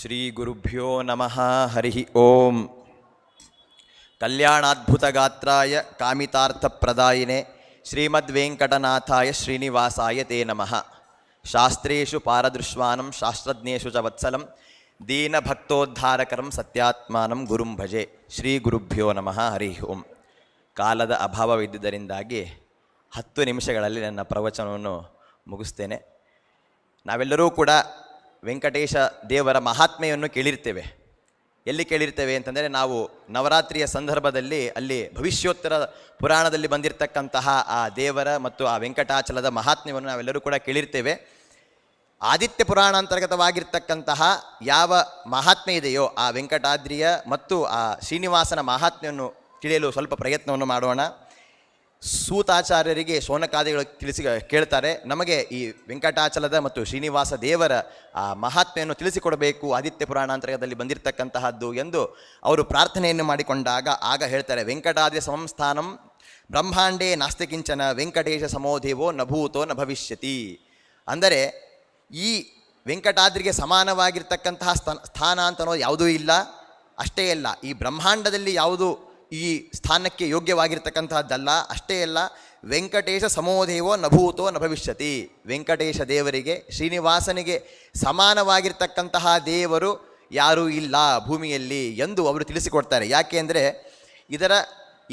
ಶ್ರೀಗುರುಭ್ಯೋ ನಮಃ ಹರಿ ಓಂ ಕಲ್ಯಾಣಾದ್ಭುತಗಾತ್ರಾಯ ಕಾಮಿತಾರ್ಥಪ್ರದಾಯಿನೆ ಶ್ರೀಮದ್ವೆಂಕಟನಾಥಾಯ ಶ್ರೀನಿವಾಸಾಯ ತೇ ನಮಃ ಶಾಸ್ತ್ರೇಷು ಪಾರದೃಶ್ವಾನಂ ಶಾಸ್ತ್ರಜ್ಞೇಷು ಚ ವತ್ಸಲಂ ದೀನಭಕ್ತೋದ್ಧಾರಕರಂ ಸತ್ಯಾತ್ಮಾನಂ ಗುರುಂ ಭಜೆ ಶ್ರೀ ಗುರುಭ್ಯೋ ನಮಃ ಹರಿ ಓಂ ಕಾಲದ ಅಭಾವವಿದ್ದುದರಿಂದಾಗಿ ಹತ್ತು ನಿಮಿಷಗಳಲ್ಲಿ ನನ್ನ ಪ್ರವಚನವನ್ನು ಮುಗಿಸ್ತೇನೆ. ನಾವೆಲ್ಲರೂ ಕೂಡ ವೆಂಕಟೇಶ ದೇವರ ಮಹಾತ್ಮೆಯನ್ನು ಕೇಳಿರ್ತೇವೆ. ಎಲ್ಲಿ ಕೇಳಿರ್ತೇವೆ ಅಂತಂದರೆ ನಾವು ನವರಾತ್ರಿಯ ಸಂದರ್ಭದಲ್ಲಿ ಅಲ್ಲಿ ಭವಿಷ್ಯೋತ್ತರ ಪುರಾಣದಲ್ಲಿ ಬಂದಿರತಕ್ಕಂತಹ ಆ ದೇವರ ಮತ್ತು ಆ ವೆಂಕಟಾಚಲದ ಮಹಾತ್ಮ್ಯವನ್ನು ನಾವೆಲ್ಲರೂ ಕೂಡ ಕೇಳಿರ್ತೇವೆ. ಆದಿತ್ಯ ಪುರಾಣ ಅಂತರ್ಗತವಾಗಿರ್ತಕ್ಕಂತಹ ಯಾವ ಮಹಾತ್ಮೆ ಇದೆಯೋ ಆ ವೆಂಕಟಾದ್ರಿಯ ಮತ್ತು ಆ ಶ್ರೀನಿವಾಸನ ಮಹಾತ್ಮೆಯನ್ನು ತಿಳಿಯಲು ಸ್ವಲ್ಪ ಪ್ರಯತ್ನವನ್ನು ಮಾಡೋಣ. ಸೂತಾಚಾರ್ಯರಿಗೆ ಶೋನಕಾದಿಗಳು ತಿಳಿಸಿ ಕೇಳ್ತಾರೆ, ನಮಗೆ ಈ ವೆಂಕಟಾಚಲದ ಮತ್ತು ಶ್ರೀನಿವಾಸ ದೇವರ, ಆ, ಮಹಾತ್ಮೆಯನ್ನು ತಿಳಿಸಿಕೊಡಬೇಕು, ಆದಿತ್ಯ ಪುರಾಣಾಂತರ್ಗದಲ್ಲಿ ಬಂದಿರತಕ್ಕಂತಹದ್ದು ಎಂದು ಅವರು ಪ್ರಾರ್ಥನೆಯನ್ನು ಮಾಡಿಕೊಂಡಾಗ ಆಗ ಹೇಳ್ತಾರೆ, ವೆಂಕಟಾದ್ಯ ಸಂಸ್ಥಾನಂ ಬ್ರಹ್ಮಾಂಡೇ ನಾಸ್ತಿಕಿಂಚನ ವೆಂಕಟೇಶ ಸಮೋದೇವೋ ನಭೂತೋ ನ ಭವಿಷ್ಯತಿ. ಅಂದರೆ, ಈ ವೆಂಕಟಾದ್ರಿಗೆ ಸಮಾನವಾಗಿರ್ತಕ್ಕಂತಹ ಸ್ಥಾನ ಸ್ಥಾನ ಅಂತ ಅನ್ನೋದು ಯಾವುದೂ ಇಲ್ಲ, ಅಷ್ಟೇ ಅಲ್ಲ, ಈ ಬ್ರಹ್ಮಾಂಡದಲ್ಲಿ ಯಾವುದು ಈ ಸ್ಥಾನಕ್ಕೆ ಯೋಗ್ಯವಾಗಿರ್ತಕ್ಕಂತಹದ್ದಲ್ಲ. ಅಷ್ಟೇ ಅಲ್ಲ, ವೆಂಕಟೇಶ ಸಮೋದೇವೋ ನಭೂತೋ ನ ಭವಿಷ್ಯತಿ ವೆಂಕಟೇಶ ದೇವರಿಗೆ, ಶ್ರೀನಿವಾಸನಿಗೆ ಸಮಾನವಾಗಿರ್ತಕ್ಕಂತಹ ದೇವರು ಯಾರೂ ಇಲ್ಲ ಭೂಮಿಯಲ್ಲಿ ಎಂದು ಅವರು ತಿಳಿಸಿಕೊಡ್ತಾರೆ. ಯಾಕೆ ಅಂದರೆ, ಇದರ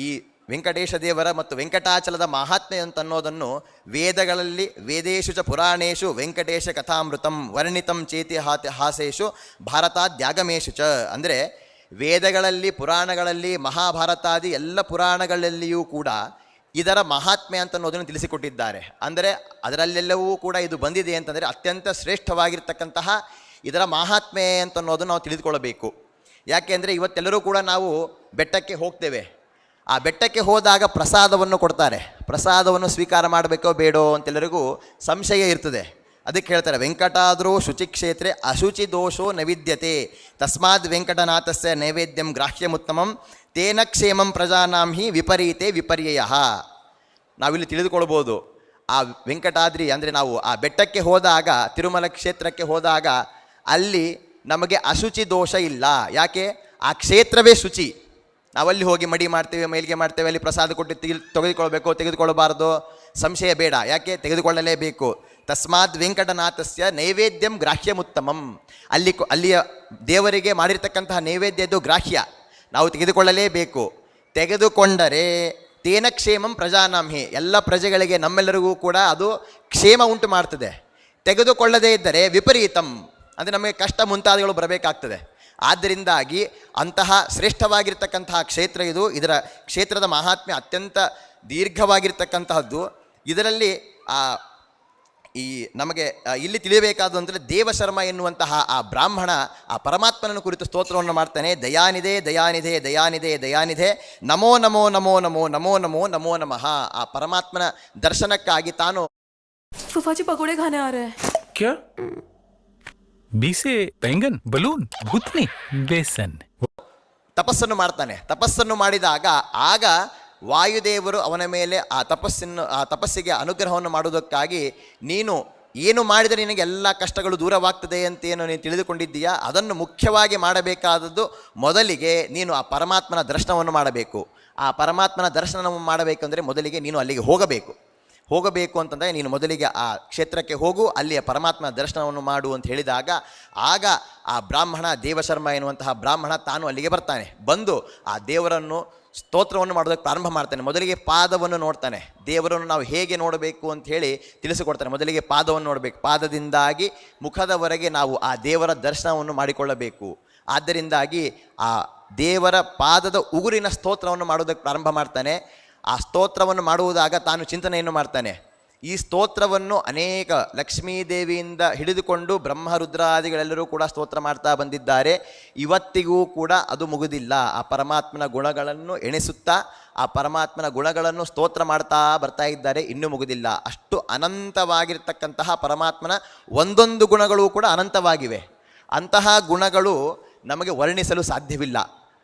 ಈ ವೆಂಕಟೇಶ ದೇವರ ಮತ್ತು ವೆಂಕಟಾಚಲದ ಮಹಾತ್ಮೆ ಅಂತ ಅನ್ನೋದನ್ನು ವೇದಗಳಲ್ಲಿ ವೇದೇಶು ಚ ಪುರಾಣೇಶು ವೆಂಕಟೇಶ ಕಥಾಮೃತಂ ವರ್ಣಿತಂ ಚೇತಿ ಹಾತೆ ಹಾಸೇಶು ಭಾರತಾದ್ಯಾಗಮೇಶು ಚ. ಅಂದರೆ ವೇದಗಳಲ್ಲಿ, ಪುರಾಣಗಳಲ್ಲಿ, ಮಹಾಭಾರತಾದಿ ಎಲ್ಲ ಪುರಾಣಗಳಲ್ಲಿಯೂ ಕೂಡ ಇದರ ಮಹಾತ್ಮೆ ಅಂತ ಅನ್ನೋದನ್ನು ತಿಳಿಸಿಕೊಟ್ಟಿದ್ದಾರೆ. ಅಂದರೆ ಅದರಲ್ಲೆಲ್ಲವೂ ಕೂಡ ಇದು ಬಂದಿದೆ ಅಂತಂದರೆ ಅತ್ಯಂತ ಶ್ರೇಷ್ಠವಾಗಿರ್ತಕ್ಕಂತಹ ಇದರ ಮಹಾತ್ಮೆ ಅಂತ ಅನ್ನೋದನ್ನು ನಾವು ತಿಳಿದುಕೊಳ್ಳಬೇಕು. ಯಾಕೆಂದರೆ ಇವತ್ತೆಲ್ಲರೂ ಕೂಡ ನಾವು ಬೆಟ್ಟಕ್ಕೆ ಹೋಗ್ತೇವೆ. ಆ ಬೆಟ್ಟಕ್ಕೆ ಹೋದಾಗ ಪ್ರಸಾದವನ್ನು ಕೊಡ್ತಾರೆ. ಪ್ರಸಾದವನ್ನು ಸ್ವೀಕಾರ ಮಾಡಬೇಕೋ ಬೇಡೋ ಅಂತೆಲ್ಲರಿಗೂ ಸಂಶಯ ಇರ್ತದೆ. ಅದಕ್ಕೆ ಹೇಳ್ತಾರೆ ವೆಂಕಟಾದ್ರೋ ಶುಚಿ ಕ್ಷೇತ್ರ ಅಶುಚಿ ದೋಷೋ ನವಿದ್ಯತೆ, ತಸ್ಮಾದ್ ವೆಂಕಟನಾಥಸ್ಯ ನೈವೇದ್ಯಂ ಗ್ರಾಹ್ಯಮುತ್ತಮಂ, ತೇನ ಕ್ಷೇಮಂ ಪ್ರಜಾನಾಂ ಹಿ ವಿಪರೀತೆ ವಿಪರ್ಯಯ. ನಾವಿಲ್ಲಿ ತಿಳಿದುಕೊಳ್ಬೋದು, ಆ ವೆಂಕಟಾದ್ರಿ ಅಂದರೆ ನಾವು ಆ ಬೆಟ್ಟಕ್ಕೆ ಹೋದಾಗ, ತಿರುಮಲ ಕ್ಷೇತ್ರಕ್ಕೆ ಹೋದಾಗ, ಅಲ್ಲಿ ನಮಗೆ ಅಶುಚಿ ದೋಷ ಇಲ್ಲ. ಯಾಕೆ? ಆ ಕ್ಷೇತ್ರವೇ ಶುಚಿ. ನಾವಲ್ಲಿ ಹೋಗಿ ಮಡಿ ಮಾಡ್ತೇವೆ, ಮೈಲಿಗೆ ಮಾಡ್ತೇವೆ, ಅಲ್ಲಿ ಪ್ರಸಾದ ಕೊಟ್ಟು ತೆಗೆ ತೆಗೆದುಕೊಳ್ಬೇಕು ತೆಗೆದುಕೊಳ್ಳಬಾರದು ಸಂಶಯ ಬೇಡ. ಯಾಕೆ? ತೆಗೆದುಕೊಳ್ಳಲೇಬೇಕು. ತಸ್ಮಾತ್ ವೆಂಕಟನಾಥಸ್ಯ ನೈವೇದ್ಯಂ ಗ್ರಾಹ್ಯಮುತ್ತಮಂ. ಅಲ್ಲಿ ಅಲ್ಲಿಯ ದೇವರಿಗೆ ಮಾಡಿರ್ತಕ್ಕಂತಹ ನೈವೇದ್ಯದ್ದು ಗ್ರಾಹ್ಯ. ನಾವು ತೆಗೆದುಕೊಳ್ಳಲೇಬೇಕು. ತೆಗೆದುಕೊಂಡರೆ ತೇನ ಕ್ಷೇಮಂ ಪ್ರಜಾನಾಮ್ಹಿ ಎಲ್ಲ ಪ್ರಜೆಗಳಿಗೆ ನಮ್ಮೆಲ್ಲರಿಗೂ ಕೂಡ ಅದು ಕ್ಷೇಮ ಉಂಟು ಮಾಡ್ತದೆ. ತೆಗೆದುಕೊಳ್ಳದೇ ಇದ್ದರೆ ವಿಪರೀತಂ. ಅಂದರೆ ನಮಗೆ ಕಷ್ಟ ಮುಂತಾದಗಳು ಬರಬೇಕಾಗ್ತದೆ. ಆದ್ದರಿಂದಾಗಿ ಅಂತಹ ಶ್ರೇಷ್ಠವಾಗಿರ್ತಕ್ಕಂತಹ ಕ್ಷೇತ್ರ ಇದು. ಇದರ ಕ್ಷೇತ್ರದ ಮಹಾತ್ಮ್ಯ ಅತ್ಯಂತ ದೀರ್ಘವಾಗಿರ್ತಕ್ಕಂತಹದ್ದು. ಇದರಲ್ಲಿ ಆ ಈ ನಮಗೆ ಇಲ್ಲಿ ತಿಳಿಯಬೇಕಾದ ಅಂದರೆ ದೇವಶರ್ಮ ಎನ್ನುವಂತಹ ಆ ಬ್ರಾಹ್ಮಣ ಆ ಪರಮಾತ್ಮನನ್ನು ಕುರಿತು ಸ್ತೋತ್ರವನ್ನು ಮಾಡ್ತಾನೆ. ದಯಾನಿಧೆ ದಯಾನಿಧೆ ದಯಾನಿಧೆ ದಯಾನಿಧೆ ನಮೋ ನಮೋ ನಮೋ ನಮೋ ನಮೋ ನಮೋ ನಮೋ ನಮಃ. ಆ ಪರಮಾತ್ಮನ ದರ್ಶನಕ್ಕಾಗಿ ತಾನು ಫುಫಾಜಿ ಪಕೋಡೆ ಖಾನೆ ಆ ಕ್ಯಾ? ಬೀಸೆ ಬೆಂಗನ್ ಬಲೂನ್ ಗುತ್ನಿ ಬೇಸನ್. ತಪಸ್ಸನ್ನು ಮಾಡ್ತಾನೆ. ತಪಸ್ಸನ್ನು ಮಾಡಿದಾಗ ಆಗ ವಾಯುದೇವರು ಅವನ ಮೇಲೆ ಆ ತಪಸ್ಸನ್ನು, ಆ ತಪಸ್ಸಿಗೆ ಅನುಗ್ರಹವನ್ನು ಮಾಡುವುದಕ್ಕಾಗಿ ನೀನು ಏನು ಮಾಡಿದರೆ ನಿನಗೆ ಎಲ್ಲ ಕಷ್ಟಗಳು ದೂರವಾಗ್ತದೆ ಅಂತ ಏನು ನೀನು ತಿಳಿದುಕೊಂಡಿದ್ದೀಯಾ? ಅದನ್ನು ಮುಖ್ಯವಾಗಿ ಮಾಡಬೇಕಾದದ್ದು ಮೊದಲಿಗೆ ನೀನು ಆ ಪರಮಾತ್ಮನ ದರ್ಶನವನ್ನು ಮಾಡಬೇಕು. ಆ ಪರಮಾತ್ಮನ ದರ್ಶನವನ್ನು ಮಾಡಬೇಕೆಂದರೆ ಮೊದಲಿಗೆ ನೀನು ಅಲ್ಲಿಗೆ ಹೋಗಬೇಕು. ಹೋಗಬೇಕು ಅಂತಂದರೆ ನೀನು ಮೊದಲಿಗೆ ಆ ಕ್ಷೇತ್ರಕ್ಕೆ ಹೋಗು, ಅಲ್ಲಿಯ ಪರಮಾತ್ಮನ ದರ್ಶನವನ್ನು ಮಾಡು ಅಂತ ಹೇಳಿದಾಗ ಆಗ ಆ ಬ್ರಾಹ್ಮಣ ದೇವಶರ್ಮ ಎನ್ನುವಂತಹ ಬ್ರಾಹ್ಮಣ ತಾನು ಅಲ್ಲಿಗೆ ಬರ್ತಾನೆ. ಬಂದು ಆ ದೇವರನ್ನು ಸ್ತೋತ್ರವನ್ನು ಮಾಡೋದಕ್ಕೆ ಪ್ರಾರಂಭ ಮಾಡ್ತಾನೆ. ಮೊದಲಿಗೆ ಪಾದವನ್ನು ನೋಡ್ತಾನೆ. ದೇವರನ್ನು ನಾವು ಹೇಗೆ ನೋಡಬೇಕು ಅಂತ ಹೇಳಿ ತಿಳಿಸಿಕೊಡ್ತಾನೆ. ಮೊದಲಿಗೆ ಪಾದವನ್ನು ನೋಡಬೇಕು. ಪಾದದಿಂದಾಗಿ ಮುಖದವರೆಗೆ ನಾವು ಆ ದೇವರ ದರ್ಶನವನ್ನು ಮಾಡಿಕೊಳ್ಳಬೇಕು. ಆದ್ದರಿಂದಾಗಿ ಆ ದೇವರ ಪಾದದ ಉಗುರಿನ ಸ್ತೋತ್ರವನ್ನು ಮಾಡೋದಕ್ಕೆ ಪ್ರಾರಂಭ ಮಾಡ್ತಾನೆ. ಆ ಸ್ತೋತ್ರವನ್ನು ಮಾಡುವುದಾಗ ತಾನು ಚಿಂತನೆಯನ್ನು ಮಾಡ್ತಾನೆ. ಈ ಸ್ತೋತ್ರವನ್ನು ಅನೇಕ ಲಕ್ಷ್ಮೀದೇವಿಯಿಂದ ಹಿಡಿದುಕೊಂಡು ಬ್ರಹ್ಮರುದ್ರಾದಿಗಳೆಲ್ಲರೂ ಕೂಡ ಸ್ತೋತ್ರ ಮಾಡ್ತಾ ಬಂದಿದ್ದಾರೆ. ಇವತ್ತಿಗೂ ಕೂಡ ಅದು ಮುಗುದಿಲ್ಲ. ಆ ಪರಮಾತ್ಮನ ಗುಣಗಳನ್ನು ಎಣಿಸುತ್ತಾ, ಆ ಪರಮಾತ್ಮನ ಗುಣಗಳನ್ನು ಸ್ತೋತ್ರ ಮಾಡ್ತಾ ಬರ್ತಾ ಇದ್ದಾರೆ. ಇನ್ನೂ ಮುಗುದಿಲ್ಲ. ಅಷ್ಟು ಅನಂತವಾಗಿರ್ತಕ್ಕಂತಹ ಪರಮಾತ್ಮನ ಒಂದೊಂದು ಗುಣಗಳು ಕೂಡ ಅನಂತವಾಗಿವೆ. ಅಂತಹ ಗುಣಗಳು ನಮಗೆ ವರ್ಣಿಸಲು ಸಾಧ್ಯವಿಲ್ಲ.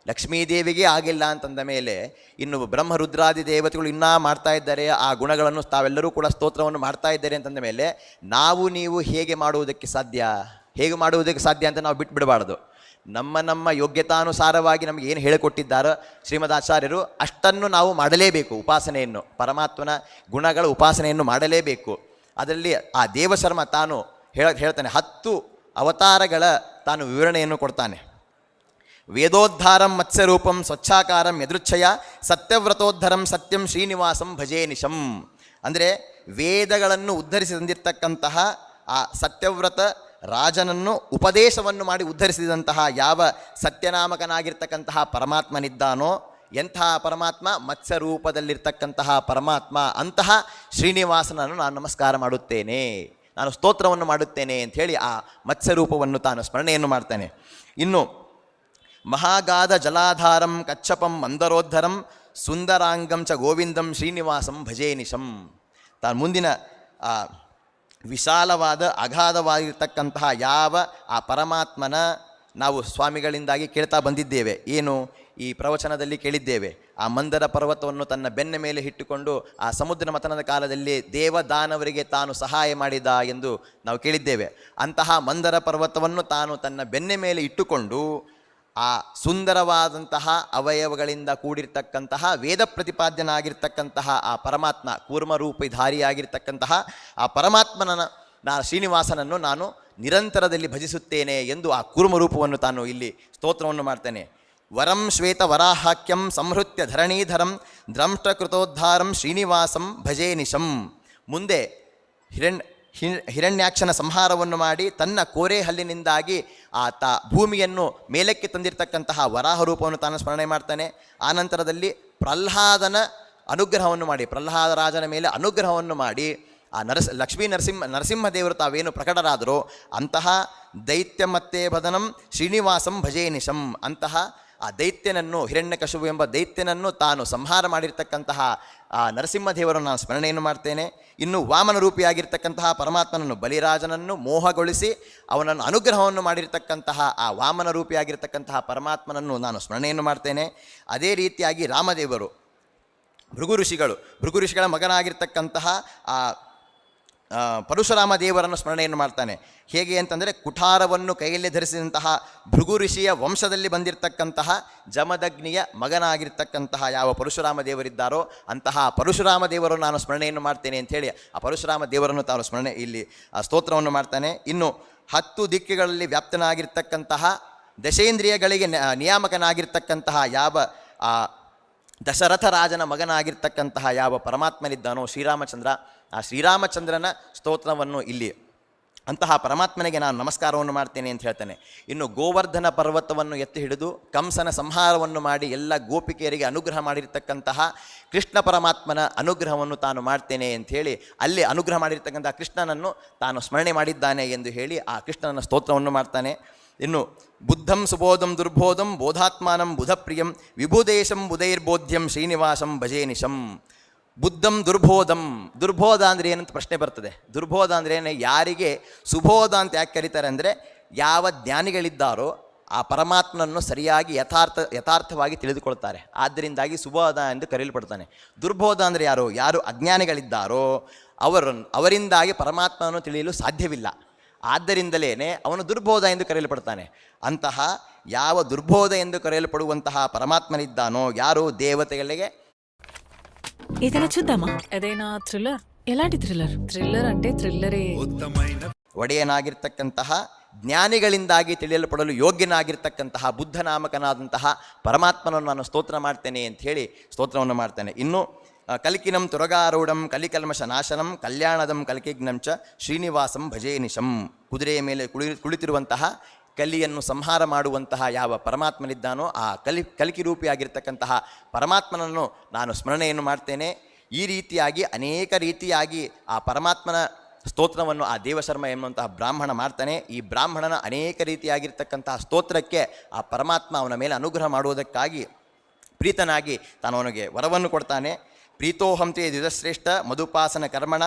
ಲಕ್ಷ್ಮೀದೇವಿಗೆ ಆಗಿಲ್ಲ ಅಂತಂದ ಮೇಲೆ ಇನ್ನು ಬ್ರಹ್ಮರುದ್ರಾದಿ ದೇವತೆಗಳು ಇನ್ನೂ ಮಾಡ್ತಾ ಇದ್ದಾರೆ, ಆ ಗುಣಗಳನ್ನು ತಾವೆಲ್ಲರೂ ಕೂಡ ಸ್ತೋತ್ರವನ್ನು ಮಾಡ್ತಾ ಇದ್ದಾರೆ ಅಂತಂದ ಮೇಲೆ ನಾವು ನೀವು ಹೇಗೆ ಮಾಡುವುದಕ್ಕೆ ಸಾಧ್ಯ? ಹೇಗೆ ಮಾಡುವುದಕ್ಕೆ ಸಾಧ್ಯ ಅಂತ ನಾವು ಬಿಟ್ಬಿಡಬಾರ್ದು. ನಮ್ಮ ನಮ್ಮ ಯೋಗ್ಯತಾನುಸಾರವಾಗಿ ನಮಗೆ ಏನು ಹೇಳಿಕೊಟ್ಟಿದ್ದಾರೋ ಶ್ರೀಮದಾಚಾರ್ಯರು ಅಷ್ಟನ್ನು ನಾವು ಮಾಡಲೇಬೇಕು ಉಪಾಸನೆಯನ್ನು, ಪರಮಾತ್ಮನ ಗುಣಗಳ ಉಪಾಸನೆಯನ್ನು ಮಾಡಲೇಬೇಕು. ಅದರಲ್ಲಿ ಆ ದೇವಶರ್ಮ ತಾನು ಹೇಳ ಹೇಳ್ತಾನೆ, ಹತ್ತು ಅವತಾರಗಳ ತಾನು ವಿವರಣೆಯನ್ನು ಕೊಡ್ತಾನೆ. ವೇದೋದ್ಧಾರಂ ಮತ್ಸ್ಯರೂಪಂ ಸ್ವಚ್ಛಾಕಾರಂ ಯದೃಚ್ಛಯ ಸತ್ಯವ್ರತೋದ್ಧರಂ ಸತ್ಯಂ ಶ್ರೀನಿವಾಸಂ ಭಜೇ ನಿಶಂ. ಅಂದರೆ ವೇದಗಳನ್ನು ಉದ್ಧರಿಸಿ ತಂದಿರ್ತಕ್ಕಂತಹ ಆ ಸತ್ಯವ್ರತ ರಾಜನನ್ನು ಉಪದೇಶವನ್ನು ಮಾಡಿ ಉದ್ಧರಿಸಿದಂತಹ ಯಾವ ಸತ್ಯನಾಮಕನಾಗಿರ್ತಕ್ಕಂತಹ ಪರಮಾತ್ಮನಿದ್ದಾನೋ ಎಂತಹ ಪರಮಾತ್ಮ ಮತ್ಸ್ಯರೂಪದಲ್ಲಿರ್ತಕ್ಕಂತಹ ಪರಮಾತ್ಮ ಅಂತಹ ಶ್ರೀನಿವಾಸನನ್ನು ನಾನು ನಮಸ್ಕಾರ ಮಾಡುತ್ತೇನೆ. ನಾನು ಸ್ತೋತ್ರವನ್ನು ಮಾಡುತ್ತೇನೆ ಅಂಥೇಳಿ ಆ ಮತ್ಸ್ಯರೂಪವನ್ನು ತಾನು ಸ್ಮರಣೆಯನ್ನು ಮಾಡ್ತಾನೆ. ಇನ್ನು ಮಹಾಗಾಧ ಜಲಾಧಾರಂ ಕಚ್ಚಪಂ ಮಂದರೋದ್ಧರಂ ಸುಂದರಾಂಗಂ ಚ ಗೋವಿಂದಂ ಶ್ರೀನಿವಾಸಂ ಭಜೇ ನಿಶಂ. ತಾನು ಮುಂದಿನ, ಆ, ವಿಶಾಲವಾದ, ಅಗಾಧವಾಗಿರ್ತಕ್ಕಂತಹ ಯಾವ ಆ ಪರಮಾತ್ಮನ ನಾವು ಸ್ವಾಮಿಗಳಿಂದಾಗಿ ಕೇಳ್ತಾ ಬಂದಿದ್ದೇವೆ. ಏನು? ಈ ಪ್ರವಚನದಲ್ಲಿ ಕೇಳಿದ್ದೇವೆ. ಆ ಮಂದರ ಪರ್ವತವನ್ನು ತನ್ನ ಬೆನ್ನ ಮೇಲೆ ಇಟ್ಟುಕೊಂಡು ಆ ಸಮುದ್ರ ಮತನದ ಕಾಲದಲ್ಲಿ ದೇವದಾನವರಿಗೆ ತಾನು ಸಹಾಯ ಮಾಡಿದ ಎಂದು ನಾವು ಕೇಳಿದ್ದೇವೆ. ಅಂತಹ ಮಂದರ ಪರ್ವತವನ್ನು ತಾನು ತನ್ನ ಬೆನ್ನ ಮೇಲೆ ಇಟ್ಟುಕೊಂಡು ಆ ಸುಂದರವಾದಂತಹ ಅವಯವಗಳಿಂದ ಕೂಡಿರ್ತಕ್ಕಂತಹ ವೇದ ಪ್ರತಿಪಾದ್ಯನಾಗಿರ್ತಕ್ಕಂತಹ ಆ ಪರಮಾತ್ಮ ಕೂರ್ಮರೂಪಿಧಾರಿಯಾಗಿರ್ತಕ್ಕಂತಹ ಆ ಪರಮಾತ್ಮನ ನಾ ಶ್ರೀನಿವಾಸನನ್ನು ನಾನು ನಿರಂತರದಲ್ಲಿ ಭಜಿಸುತ್ತೇನೆ ಎಂದು ಆ ಕೂರ್ಮರೂಪವನ್ನು ತಾನು ಇಲ್ಲಿ ಸ್ತೋತ್ರವನ್ನು ಮಾಡ್ತೇನೆ. ವರಂ ಶ್ವೇತ ವರಾಹಾಕ್ಯಂ ಸಂಹೃತ್ಯ ಧರಣೀಧರಂ ದ್ರಂಷ್ಟಕೃತೋದ್ಧಾರಂ ಶ್ರೀನಿವಾಸಂ ಭಜೇ ನಿಶಂ ಮುಂದೆ ಹಿರಣ್ ಹಿ- ಹಿರಣ್ಯಾಕ್ಷನ ಸಂಹಾರವನ್ನು ಮಾಡಿ ತನ್ನ ಕೋರೆ ಹಲ್ಲಿನಿಂದಾಗಿ ಆತ ಭೂಮಿಯನ್ನು ಮೇಲಕ್ಕೆ ತಂದಿರತಕ್ಕಂತಹ ವರಾಹ ರೂಪವನ್ನು ತಾನು ಸ್ಮರಣೆ ಮಾಡ್ತಾನೆ. ಆನಂತರದಲ್ಲಿ ಪ್ರಹ್ಲಾದನ ಅನುಗ್ರಹವನ್ನು ಮಾಡಿ, ಪ್ರಹ್ಲಾದ ರಾಜನ ಮೇಲೆ ಅನುಗ್ರಹವನ್ನು ಮಾಡಿ, ಆ ನರಸ, ಲಕ್ಷ್ಮೀ ನರಸಿಂಹ, ನರಸಿಂಹದೇವರು ತಾವೇನು ಪ್ರಕಟರಾದರೋ ಅಂತಹ ದೈತ್ಯ ಮತ್ತೆ ಬದನಂ ಶ್ರೀನಿವಾಸಂ ಭಜೇ ನಿಶಂ ಅಂತಹ ಆ ದೈತ್ಯನನ್ನು ಹಿರಣ್ಯಕಶುವು ಎಂಬ ದೈತ್ಯನನ್ನು ತಾನು ಸಂಹಾರ ಮಾಡಿರ್ತಕ್ಕಂತಹ ಆ ನರಸಿಂಹದೇವರನ್ನು ನಾನು ಸ್ಮರಣೆಯನ್ನು ಮಾಡ್ತೇನೆ. ಇನ್ನು ವಾಮನ ರೂಪಿಯಾಗಿರ್ತಕ್ಕಂತಹ ಪರಮಾತ್ಮನನ್ನು ಬಲಿರಾಜನನ್ನು ಮೋಹಗೊಳಿಸಿ ಅವನನ್ನು ಅನುಗ್ರಹವನ್ನು ಮಾಡಿರ್ತಕ್ಕಂತಹ ಆ ವಾಮನ ರೂಪಿಯಾಗಿರ್ತಕ್ಕಂತಹ ಪರಮಾತ್ಮನನ್ನು ನಾನು ಸ್ಮರಣೆಯನ್ನು ಮಾಡ್ತೇನೆ. ಅದೇ ರೀತಿಯಾಗಿ ರಾಮದೇವರು ಭೃಗು ಋಷಿಗಳು ಭೃಗು ಋಷಿಗಳ ಮಗನಾಗಿರ್ತಕ್ಕಂತಹ ಆ, ಪರಶುರಾಮ ದೇವರನ್ನು ಸ್ಮರಣೆಯನ್ನು ಮಾಡ್ತಾನೆ. ಹೇಗೆ ಅಂತಂದರೆ ಕುಠಾರವನ್ನು ಕೈಯಲ್ಲಿ ಧರಿಸಿದಂತಹ ಭೃಗು ಋಷಿಯ ವಂಶದಲ್ಲಿ ಬಂದಿರತಕ್ಕಂತಹ ಜಮದಗ್ನಿಯ ಮಗನಾಗಿರ್ತಕ್ಕಂತಹ ಯಾವ ಪರಶುರಾಮ ದೇವರಿದ್ದಾರೋ ಅಂತಹ ಪರಶುರಾಮ ದೇವರು ನಾನು ಸ್ಮರಣೆಯನ್ನು ಮಾಡ್ತೇನೆ ಅಂಥೇಳಿ ಆ ಪರಶುರಾಮ ದೇವರನ್ನು ತಾನು ಸ್ಮರಣೆ ಇಲ್ಲಿ ಆ ಸ್ತೋತ್ರವನ್ನು ಮಾಡ್ತಾನೆ. ಇನ್ನು ಹತ್ತು ದಿಕ್ಕುಗಳಲ್ಲಿ ವ್ಯಾಪ್ತನಾಗಿರ್ತಕ್ಕಂತಹ ದಶೇಂದ್ರಿಯಗಳಿಗೆ ನಿಯಾಮಕನಾಗಿರ್ತಕ್ಕಂತಹ ಯಾವ, ಆ ದಶರಥ ರಾಜನ ಮಗನಾಗಿರ್ತಕ್ಕಂತಹ ಯಾವ ಪರಮಾತ್ಮನಿದ್ದಾನೋ ಶ್ರೀರಾಮಚಂದ್ರ, ಆ ಶ್ರೀರಾಮಚಂದ್ರನ ಸ್ತೋತ್ರವನ್ನು ಇಲ್ಲಿ ಅಂತಹ ಪರಮಾತ್ಮನಿಗೆ ನಾನು ನಮಸ್ಕಾರವನ್ನು ಮಾಡ್ತೇನೆ ಅಂತ ಹೇಳ್ತಾನೆ. ಇನ್ನು ಗೋವರ್ಧನ ಪರ್ವತವನ್ನು ಎತ್ತಿ ಹಿಡಿದು ಕಂಸನ ಸಂಹಾರವನ್ನು ಮಾಡಿ ಎಲ್ಲ ಗೋಪಿಕೆಯರಿಗೆ ಅನುಗ್ರಹ ಮಾಡಿರ್ತಕ್ಕಂತಹ ಕೃಷ್ಣ ಪರಮಾತ್ಮನ ಅನುಗ್ರಹವನ್ನು ತಾನು ಮಾಡ್ತೇನೆ ಅಂತ ಹೇಳಿ, ಅಲ್ಲಿ ಅನುಗ್ರಹ ಮಾಡಿರ್ತಕ್ಕಂತಹ ಕೃಷ್ಣನನ್ನು ತಾನು ಸ್ಮರಣೆ ಮಾಡಿದ್ದಾನೆ ಎಂದು ಹೇಳಿ ಆ ಕೃಷ್ಣನ ಸ್ತೋತ್ರವನ್ನು ಮಾಡ್ತಾನೆ. ಇನ್ನು ಬುದ್ಧಂ ಸುಬೋಧಂ ದುರ್ಬೋಧಂ ಬೋಧಾತ್ಮಾನಂ ಬುಧಪ್ರಿಯಂ ವಿಭುದೇಶಂ ಬುಧೈರ್ಬೋಧ್ಯಂ ಶ್ರೀನಿವಾಸಂ ಭಜೇ ನಿಶಂ. ಬುದ್ಧಂ ದುರ್ಬೋಧಂ. ದುರ್ಬೋಧ ಅಂದರೆ ಏನಂತ ಪ್ರಶ್ನೆ ಬರ್ತದೆ. ದುರ್ಬೋಧ ಅಂದರೆ ಯಾರಿಗೆ ಸುಬೋಧ ಅಂತ ಯಾಕೆ ಕರೀತಾರೆ ಅಂದರೆ ಯಾವ ಜ್ಞಾನಿಗಳಿದ್ದಾರೋ ಆ ಪರಮಾತ್ಮನನ್ನು ಸರಿಯಾಗಿ ಯಥಾರ್ಥ, ಯಥಾರ್ಥವಾಗಿ ತಿಳಿದುಕೊಳ್ತಾರೆ. ಆದ್ದರಿಂದಾಗಿ ಸುಬೋಧ ಎಂದು ಕರೆಯಲ್ಪಡ್ತಾನೆ. ದುರ್ಬೋಧ ಅಂದರೆ ಯಾರು? ಯಾರು ಅಜ್ಞಾನಿಗಳಿದ್ದಾರೋ ಅವರನ್ನು, ಅವರಿಂದಾಗಿ ಪರಮಾತ್ಮನನ್ನು ತಿಳಿಯಲು ಸಾಧ್ಯವಿಲ್ಲ. ಆದ್ದರಿಂದಲೇ ಅವನು ದುರ್ಬೋಧ ಎಂದು ಕರೆಯಲ್ಪಡ್ತಾನೆ ಅಂತಹ ಯಾವ ದುರ್ಬೋಧ ಎಂದು ಕರೆಯಲ್ಪಡುವಂತಹ ಪರಮಾತ್ಮನಿದ್ದಾನೋ ಯಾರು ದೇವತೆಗಳಿಗೆ ఏదైనా చూద్దామా ఏదైనా థ్రిల్లర్ ఎలాంటి థ్రిల్లర్ థ్రిల్లర్ అంటే థ్రిల్లరే ಒಡೆಯನಾಗಿರ್ತಕ್ಕಂತಹ ಜ್ಞಾನಿಗಳಿಂದಾಗಿ ತಿಳಿಯಲ್ಪಡಲು ಯೋಗ್ಯನಾಗಿರ್ತಕ್ಕಂತಹ ಬುದ್ಧನಾಮಕನಾದಂತಹ ಪರಮಾತ್ಮನನ್ನು ನಾನು ಸ್ತೋತ್ರ ಮಾಡ್ತೇನೆ ಅಂತ ಹೇಳಿ ಸ್ತೋತ್ರವನ್ನು ಮಾಡ್ತೇನೆ ಇನ್ನು ಆ, ಕಲಿಕಿನಂ ತುರಗಾರೂಢಂ ಕಲಿಕಲ್ಮಶ ನಾಶನಂ ಕಲ್ಯಾಣದಂ ಕಲಿಕಿಗ್ನಂ ಚ ಶ್ರೀನಿವಾಸಂ ಭಜೇ ನಿಶಂ. ಕುದುರೆಯ ಮೇಲೆ ಕುಳಿ, ಕುಳಿತಿರುವಂತಹ, ಕಲಿಯನ್ನು ಸಂಹಾರ ಮಾಡುವಂತಹ ಯಾವ ಪರಮಾತ್ಮನಿದ್ದಾನೋ ಆ ಕಲಿ, ಕಲಿಕಿ ರೂಪಿಯಾಗಿರ್ತಕ್ಕಂತಹ ಪರಮಾತ್ಮನನ್ನು ನಾನು ಸ್ಮರಣೆಯನ್ನು ಮಾಡ್ತೇನೆ. ಈ ರೀತಿಯಾಗಿ, ಅನೇಕ ರೀತಿಯಾಗಿ ಆ ಪರಮಾತ್ಮನ ಸ್ತೋತ್ರವನ್ನು ಆ ದೇವಶರ್ಮ ಎನ್ನುವಂತಹ ಬ್ರಾಹ್ಮಣ ಮಾಡ್ತಾನೆ. ಈ ಬ್ರಾಹ್ಮಣನ ಅನೇಕ ರೀತಿಯಾಗಿರ್ತಕ್ಕಂತಹ ಸ್ತೋತ್ರಕ್ಕೆ ಆ ಪರಮಾತ್ಮ ಅವನ ಮೇಲೆ ಅನುಗ್ರಹ ಮಾಡುವುದಕ್ಕಾಗಿ ಪ್ರೀತನಾಗಿ ತಾನು ಅವನಿಗೆ ವರವನ್ನು ಕೊಡ್ತಾನೆ. ಪ್ರೀತೋಹಂತೆ ದ್ವಿಜಶ್ರೇಷ್ಠ ಮಧುಪಾಸನ ಕರ್ಮಣ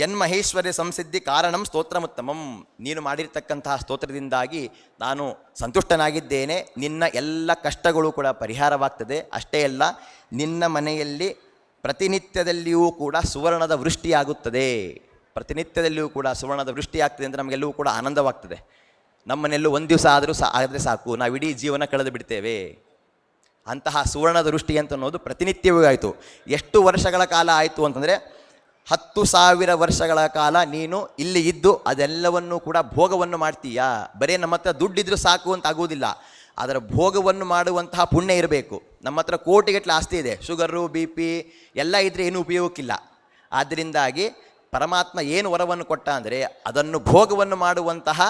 ಯನ್ಮಹೇಶ್ವರ್ಯ ಸಂಸಿದ್ಧಿ ಕಾರಣಂ ಸ್ತೋತ್ರಮುತ್ತಮಂ. ನೀನು ಮಾಡಿರ್ತಕ್ಕಂತಹ ಸ್ತೋತ್ರದಿಂದಾಗಿ ನಾನು ಸಂತುಷ್ಟನಾಗಿದ್ದೇನೆ. ನಿನ್ನ ಎಲ್ಲ ಕಷ್ಟಗಳು ಕೂಡ ಪರಿಹಾರವಾಗ್ತದೆ. ಅಷ್ಟೇ ಅಲ್ಲ, ನಿನ್ನ ಮನೆಯಲ್ಲಿ ಪ್ರತಿನಿತ್ಯದಲ್ಲಿಯೂ ಕೂಡ ಸುವರ್ಣದ ವೃಷ್ಟಿಯಾಗುತ್ತದೆ. ಪ್ರತಿನಿತ್ಯದಲ್ಲಿಯೂ ಕೂಡ ಸುವರ್ಣದ ವೃಷ್ಟಿಯಾಗ್ತದೆ ಅಂದರೆ ನಮಗೆಲ್ಲವೂ ಕೂಡ ಆನಂದವಾಗ್ತದೆ. ನಮ್ಮನೆಲ್ಲೂ ಒಂದು ದಿವಸ ಆದರೂ ಸಾ, ಆದರೆ ಸಾಕು. ನಾವು ಇಡೀ ಜೀವನ ಕಳೆದು ಬಿಡ್ತೇವೆ. ಅಂತಹ ಸುವರ್ಣ ದೃಷ್ಟಿ ಅಂತ ಅನ್ನೋದು ಪ್ರತಿನಿತ್ಯವೂ ಆಯಿತು. ಎಷ್ಟು ವರ್ಷಗಳ ಕಾಲ ಆಯಿತು ಅಂತಂದರೆ ಹತ್ತು ಸಾವಿರ ವರ್ಷಗಳ ಕಾಲ ನೀನು ಇಲ್ಲಿ ಇದ್ದು ಅದೆಲ್ಲವನ್ನು ಕೂಡ ಭೋಗವನ್ನು ಮಾಡ್ತೀಯಾ? ಬರೀ ನಮ್ಮ ಹತ್ರ ದುಡ್ಡಿದ್ರೂ ಸಾಕು ಅಂತ ಆಗುವುದಿಲ್ಲ. ಅದರ ಭೋಗವನ್ನು ಮಾಡುವಂತಹ ಪುಣ್ಯ ಇರಬೇಕು. ನಮ್ಮ ಹತ್ರ ಕೋಟಿಗಟ್ಟಲೆ ಆಸ್ತಿ ಇದೆ. ಶುಗರು, ಬಿ ಪಿ ಎಲ್ಲ ಇದ್ದರೆ ಏನೂ ಉಪಯೋಗಕ್ಕಿಲ್ಲ. ಆದ್ದರಿಂದಾಗಿ ಪರಮಾತ್ಮ ಏನು ವರವನ್ನು ಕೊಟ್ಟ ಅಂದರೆ ಅದನ್ನು ಭೋಗವನ್ನು ಮಾಡುವಂತಹ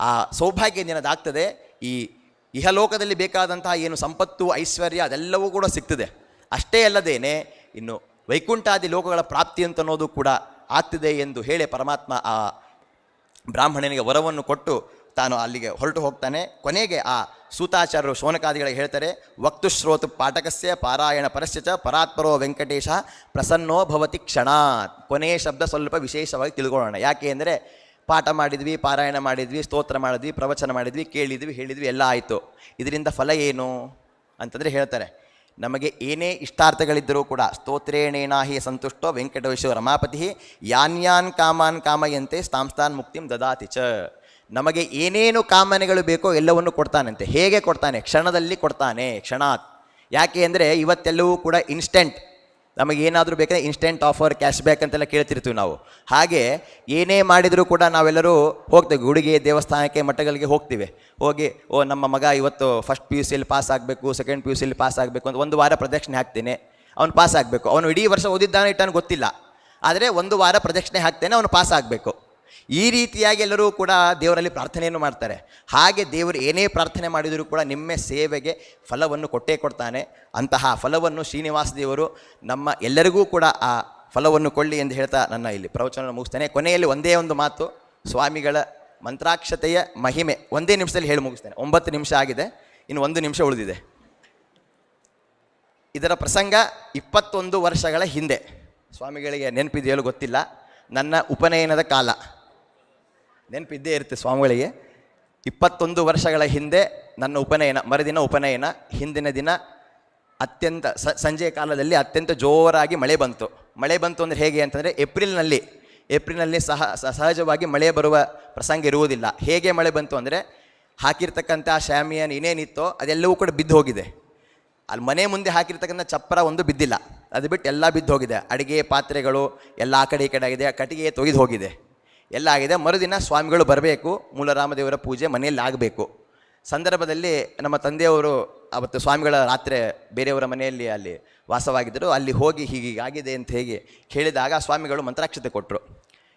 ಆ ಸೌಭಾಗ್ಯ ನಿನದಾಗ್ತದೆ. ಈ ಇಹಲೋಕದಲ್ಲಿ ಬೇಕಾದಂತಹ ಏನು ಸಂಪತ್ತು, ಐಶ್ವರ್ಯ ಅದೆಲ್ಲವೂ ಕೂಡ ಸಿಗ್ತದೆ. ಅಷ್ಟೇ ಅಲ್ಲದೇನೆ ಇನ್ನು ವೈಕುಂಠಾದಿ ಲೋಕಗಳ ಪ್ರಾಪ್ತಿ ಅಂತ ಅನ್ನೋದು ಕೂಡ ಆಗ್ತಿದೆ ಎಂದು ಹೇಳಿ ಪರಮಾತ್ಮ ಆ ಬ್ರಾಹ್ಮಣನಿಗೆ ವರವನ್ನು ಕೊಟ್ಟು ತಾನು ಅಲ್ಲಿಗೆ ಹೊರಟು ಹೋಗ್ತಾನೆ. ಕೊನೆಗೆ ಆ ಸೂತಾಚಾರ್ಯರು ಶೋನಕಾದಿಗಳಿಗೆ ಹೇಳ್ತಾರೆ ವಕ್ತುಶ್ರೋತು ಪಾಠಕಸ್ಯ ಪಾರಾಯಣ ಪರಸ್ಯ ಚ ಪರಾತ್ಪರೋ ವೆಂಕಟೇಶ ಪ್ರಸನ್ನೋ ಭವತಿ ಕ್ಷಣಾತ್. ಕೊನೆಯ ಶಬ್ದ ಸ್ವಲ್ಪ ವಿಶೇಷವಾಗಿ ತಿಳ್ಕೊಳ್ಳೋಣ. ಯಾಕೆ ಅಂದರೆ ಪಾಠ ಮಾಡಿದ್ವಿ, ಪಾರಾಯಣ ಮಾಡಿದ್ವಿ, ಸ್ತೋತ್ರ ಮಾಡಿದ್ವಿ, ಪ್ರವಚನ ಮಾಡಿದ್ವಿ, ಕೇಳಿದ್ವಿ, ಹೇಳಿದ್ವಿ, ಎಲ್ಲ ಆಯಿತು. ಇದರಿಂದ ಫಲ ಏನು? ಅಂತಂದರೆ ಹೇಳ್ತಾರೆ, ನಮಗೆ ಏನೇ ಇಷ್ಟಾರ್ಥಗಳಿದ್ದರೂ ಕೂಡ ಸ್ತೋತ್ರೇಣೇನಾಹಿ ಸಂತುಷ್ಟೋ ವೆಂಕಟೇಶ್ವರ ರಮಾಪತಿ ಯಾನ್ಯಾನ್ ಕಾಮಾನ್ ಕಾಮಯಂತೆ ಸ್ತಾಂಸ್ತಾನ್ ಮುಕ್ತಿಂ ದದಾತಿ ಚ. ನಮಗೆ ಏನೇನು ಕಾಮನೆಗಳು ಬೇಕೋ ಎಲ್ಲವನ್ನು ಕೊಡ್ತಾನಂತೆ. ಹೇಗೆ ಕೊಡ್ತಾನೆ? ಕ್ಷಣದಲ್ಲಿ ಕೊಡ್ತಾನೆ, ಕ್ಷಣಾತ್. ಯಾಕೆ ಅಂದರೆ ಇವತ್ತೆಲ್ಲವೂ ಕೂಡ ಇನ್ಸ್ಟೆಂಟ್ ನಮಗೇನಾದರೂ ಬೇಕಾದ್ರೆ ಇನ್ಸ್ಟೆಂಟ್ ಆಫರ್ ಕ್ಯಾಶ್ ಬ್ಯಾಕ್ ಅಂತೆಲ್ಲ ಕೇಳ್ತಿರ್ತೀವಿ ನಾವು. ಹಾಗೆ ಏನೇ ಮಾಡಿದರೂ ಕೂಡ ನಾವೆಲ್ಲರೂ ಹೋಗ್ತೇವೆ. ಗುಡಿಗೆ, ದೇವಸ್ಥಾನಕ್ಕೆ, ಮಠಗಳಿಗೆ ಹೋಗ್ತೀವಿ. ಹೋಗಿ, ಓ, ನಮ್ಮ ಮಗ ಇವತ್ತು ಫಸ್ಟ್ ಪಿ ಯು ಸಿಯಲ್ಲಿ ಪಾಸ್ ಆಗಬೇಕು ಸೆಕೆಂಡ್ ಪಿ ಯು ಸಿಯಲ್ಲಿ ಪಾಸ್ ಆಗಬೇಕು ಅಂತ ಒಂದು ವಾರ ಪ್ರದಕ್ಷಿಣೆ ಹಾಕ್ತೇನೆ. ಅವನು ಪಾಸ್ ಆಗಬೇಕು. ಅವನು ಇಡೀ ವರ್ಷ ಓದಿದ್ದಾನೆ ಇಟ್ಟಾನು ಗೊತ್ತಿಲ್ಲ. ಆದರೆ ಒಂದು ವಾರ ಪ್ರದಕ್ಷಿಣೆ ಹಾಕ್ತೇನೆ, ಅವನು ಪಾಸ್ ಆಗಬೇಕು. ಈ ರೀತಿಯಾಗಿ ಎಲ್ಲರೂ ಕೂಡ ದೇವರಲ್ಲಿ ಪ್ರಾರ್ಥನೆಯನ್ನು ಮಾಡ್ತಾರೆ. ಹಾಗೆ ದೇವರು ಏನೇ ಪ್ರಾರ್ಥನೆ ಮಾಡಿದರೂ ಕೂಡ ನಿಮ್ಮ ಸೇವೆಗೆ ಫಲವನ್ನು ಕೊಟ್ಟೇ ಕೊಡ್ತಾನೆ. ಅಂತಹ ಫಲವನ್ನು ಶ್ರೀನಿವಾಸ ದೇವರು ನಮ್ಮ ಎಲ್ಲರಿಗೂ ಕೂಡ ಆ ಫಲವನ್ನು ಕೊಳ್ಳಿ ಎಂದು ಹೇಳ್ತಾ ನನ್ನ ಇಲ್ಲಿ ಪ್ರವಚನ ಮುಗಿಸ್ತೇನೆ. ಕೊನೆಯಲ್ಲಿ ಒಂದೇ ಒಂದು ಮಾತು, ಸ್ವಾಮಿಗಳ ಮಂತ್ರಾಕ್ಷತೆಯ ಮಹಿಮೆ. ಒಂದೇ ನಿಮಿಷದಲ್ಲಿ ಹೇಳಿ ಮುಗಿಸ್ತೇನೆ. ಒಂಬತ್ತು ನಿಮಿಷ ಆಗಿದೆ, ಇನ್ನು ಒಂದು ನಿಮಿಷ ಉಳಿದಿದೆ. ಇದರ ಪ್ರಸಂಗ ಇಪ್ಪತ್ತೊಂದು ವರ್ಷಗಳ ಹಿಂದೆ. ಸ್ವಾಮಿಗಳಿಗೆ ನೆನಪಿದೆಯಲು ಗೊತ್ತಿಲ್ಲ. ನನ್ನ ಉಪನಯನದ ಕಾಲ. ನೆನಪಿದ್ದೇ ಇರುತ್ತೆ ಸ್ವಾಮಿಗಳಿಗೆ. ಇಪ್ಪತ್ತೊಂದು ವರ್ಷಗಳ ಹಿಂದೆ ನನ್ನ ಉಪನಯನ, ಮರುದಿನ ಉಪನಯನ, ಹಿಂದಿನ ದಿನ ಅತ್ಯಂತ ಸ ಸಂಜೆಯ ಕಾಲದಲ್ಲಿ ಅತ್ಯಂತ ಜೋರಾಗಿ ಮಳೆ ಬಂತು. ಮಳೆ ಬಂತು ಅಂದರೆ ಹೇಗೆ ಅಂತಂದರೆ ಏಪ್ರಿಲ್ನಲ್ಲಿ ಏಪ್ರಿಲ್ನಲ್ಲಿ ಸಹ ಸಹಜವಾಗಿ ಮಳೆ ಬರುವ ಪ್ರಸಂಗ ಇರುವುದಿಲ್ಲ. ಹೇಗೆ ಮಳೆ ಬಂತು ಅಂದರೆ ಹಾಕಿರ್ತಕ್ಕಂಥ ಶ್ಯಾಮಿಯನ್ ಇನ್ನೇನಿತ್ತೋ ಅದೆಲ್ಲವೂ ಕೂಡ ಬಿದ್ದು ಹೋಗಿದೆ. ಅಲ್ಲಿ ಮನೆ ಮುಂದೆ ಹಾಕಿರ್ತಕ್ಕಂಥ ಚಪ್ಪರ ಒಂದು ಬಿದ್ದಿಲ್ಲ. ಅದು ಬಿಟ್ಟು ಎಲ್ಲ ಬಿದ್ದು ಹೋಗಿದೆ. ಅಡುಗೆ, ಪಾತ್ರೆಗಳು, ಎಲ್ಲ ಆ ಕಡೆ ಈ ಕಡೆ ಆಗಿದೆ. ಕಟ್ಟಿಗೆ ತೊಗೆದು ಹೋಗಿದೆ. ಎಲ್ಲ ಆಗಿದೆ. ಮರುದಿನ ಸ್ವಾಮಿಗಳು ಬರಬೇಕು. ಮೂಲರಾಮದೇವರ ಪೂಜೆ ಮನೆಯಲ್ಲಿ ಆಗಬೇಕು. ಸಂದರ್ಭದಲ್ಲಿ ನಮ್ಮ ತಂದೆಯವರು ಅವತ್ತು ಸ್ವಾಮಿಗಳ ರಾತ್ರಿ ಬೇರೆಯವರ ಮನೆಯಲ್ಲಿ ಅಲ್ಲಿ ವಾಸವಾಗಿದ್ದರು. ಅಲ್ಲಿ ಹೋಗಿ ಹೀಗೀಗಾಗಿದೆ ಅಂತ ಹೇಗೆ ಕೇಳಿದಾಗ ಸ್ವಾಮಿಗಳು ಮಂತ್ರಾಕ್ಷತೆ ಕೊಟ್ಟರು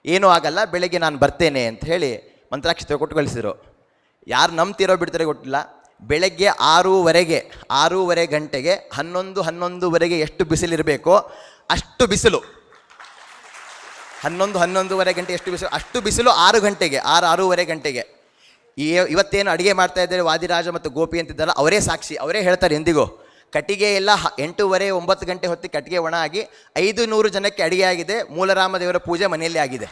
ಏನೂ ಆಗಲ್ಲ, ಬೆಳಗ್ಗೆ ನಾನು ಬರ್ತೇನೆ ಅಂತ ಹೇಳಿ ಮಂತ್ರಾಕ್ಷತೆ ಕೊಟ್ಟು ಕಳಿಸಿದರು. ಯಾರು ನಂಬ್ತಿರೋ ಬಿಡ್ತಾರೆ ಕೊಟ್ಟಿಲ್ಲ ಬೆಳಗ್ಗೆ ಆರೂವರೆಗೆ, ಆರೂವರೆ ಗಂಟೆಗೆ, ಹನ್ನೊಂದು, ಹನ್ನೊಂದುವರೆಗೆ ಎಷ್ಟು ಬಿಸಿಲಿರಬೇಕೋ ಅಷ್ಟು ಬಿಸಿಲು. ಹನ್ನೊಂದು ಹನ್ನೊಂದುವರೆ ಗಂಟೆ ಎಷ್ಟು ಬಿಸಿಲು? ಅಷ್ಟು ಬಿಸಿಲು ಆರು ಗಂಟೆಗೆ, ಆರು ಆರೂವರೆ ಗಂಟೆಗೆ. ಈ ಇವತ್ತೇನು ಅಡುಗೆ ಮಾಡ್ತಾ ಇದ್ದಾರೆ ವಾದಿರಾಜ ಮತ್ತು ಗೋಪಿ ಅಂತಿದ್ದಲ್ಲ, ಅವರೇ ಸಾಕ್ಷಿ, ಅವರೇ ಹೇಳ್ತಾರೆ ಎಂದಿಗೂ. ಕಟ್ಟಿಗೆ ಎಲ್ಲ ಎಂಟೂವರೆ, ಒಂಬತ್ತು ಗಂಟೆ ಹೊತ್ತಿಗೆ ಕಟ್ಟಿಗೆ ಒಣ ಆಗಿ ಐದು ನೂರು ಜನಕ್ಕೆ ಅಡುಗೆ ಆಗಿದೆ, ಮೂಲರಾಮದೇವರ ಪೂಜೆ ಮನೆಯಲ್ಲಿ ಆಗಿದೆ.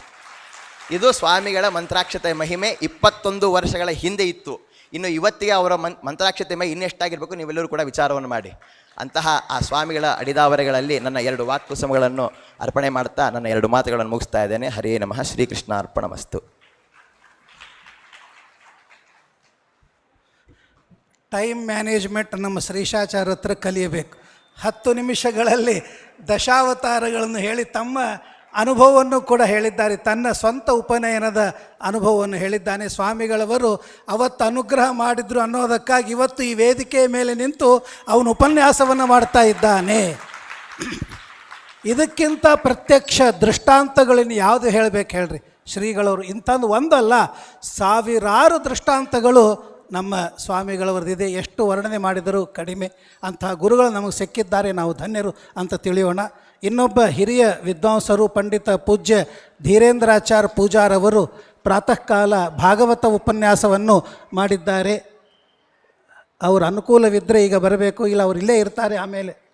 ಇದು ಸ್ವಾಮಿಗಳ ಮಂತ್ರಾಕ್ಷತೆ ಮಹಿಮೆ, ಇಪ್ಪತ್ತೊಂದು ವರ್ಷಗಳ ಹಿಂದೆ ಇತ್ತು. ಇನ್ನು ಇವತ್ತಿಗೆ ಅವರ ಮಂತ್ರಾಕ್ಷತೆ ಮಹಿ ಇನ್ನೆಷ್ಟಾಗಿರಬೇಕು ನೀವೆಲ್ಲರೂ ಕೂಡ ವಿಚಾರವನ್ನು ಮಾಡಿ. ಅಂತಹ ಆ ಸ್ವಾಮಿಗಳ ಅಡಿದಾವರೆಗಳಲ್ಲಿ ನನ್ನ ಎರಡು ವಾಕ್ಕುಸಮಗಳನ್ನು ಅರ್ಪಣೆ ಮಾಡ್ತಾ ನನ್ನ ಎರಡು ಮಾತುಗಳನ್ನು ಮುಗಿಸ್ತಾ ಇದ್ದೇನೆ. ಹರೇ ನಮಃ. ಶ್ರೀಕೃಷ್ಣ ಅರ್ಪಣಮಸ್ತು ಟೈಮ್ ಮ್ಯಾನೇಜ್ಮೆಂಟ್ ನಮ್ಮ ಶ್ರೀಶಾಚಾರ್ಯ ಹತ್ರ ಕಲಿಯಬೇಕು. ಹತ್ತು ನಿಮಿಷಗಳಲ್ಲಿ ದಶಾವತಾರಗಳನ್ನು ಹೇಳಿ ತಮ್ಮ ಅನುಭವವನ್ನು ಕೂಡ ಹೇಳಿದ್ದಾರೆ. ತನ್ನ ಸ್ವಂತ ಉಪನಯನದ ಅನುಭವವನ್ನು ಹೇಳಿದ್ದಾನೆ. ಸ್ವಾಮಿಗಳವರು ಅವತ್ತು ಅನುಗ್ರಹ ಮಾಡಿದ್ರು ಅನ್ನೋದಕ್ಕಾಗಿ ಇವತ್ತು ಈ ವೇದಿಕೆಯ ಮೇಲೆ ನಿಂತು ಅವನು ಉಪನ್ಯಾಸವನ್ನು ಮಾಡ್ತಾ ಇದ್ದಾನೆ. ಇದಕ್ಕಿಂತ ಪ್ರತ್ಯಕ್ಷ ದೃಷ್ಟಾಂತಗಳನ್ನು ಯಾವುದು ಹೇಳಬೇಕು ಹೇಳ್ರಿ? ಶ್ರೀಗಳವರು ಇಂಥದ್ದು ಒಂದಲ್ಲ. ಸಾವಿರಾರು ದೃಷ್ಟಾಂತಗಳು ನಮ್ಮ ಸ್ವಾಮಿಗಳವರದಿದೆ ಎಷ್ಟು ವರ್ಣನೆ ಮಾಡಿದರೂ ಕಡಿಮೆ ಅಂತಹ ಗುರುಗಳು ನಮಗೆ ಸಿಕ್ಕಿದ್ದಾರೆ. ನಾವು ಧನ್ಯರು ಅಂತ ತಿಳಿಯೋಣ. ಇನ್ನೊಬ್ಬ ಹಿರಿಯ ವಿದ್ವಾಂಸರು ಪಂಡಿತ ಪೂಜ್ಯ ಧೀರೇಂದ್ರಾಚಾರ್ ಪೂಜಾರವರು ಪ್ರಾತಃ ಕಾಲ ಭಾಗವತ ಉಪನ್ಯಾಸವನ್ನು ಮಾಡಿದ್ದಾರೆ. ಅವ್ರ ಅನುಕೂಲವಿದ್ದರೆ ಈಗ ಬರಬೇಕು. ಇಲ್ಲ, ಅವರು ಇಲ್ಲೇ ಇರ್ತಾರೆ ಆಮೇಲೆ.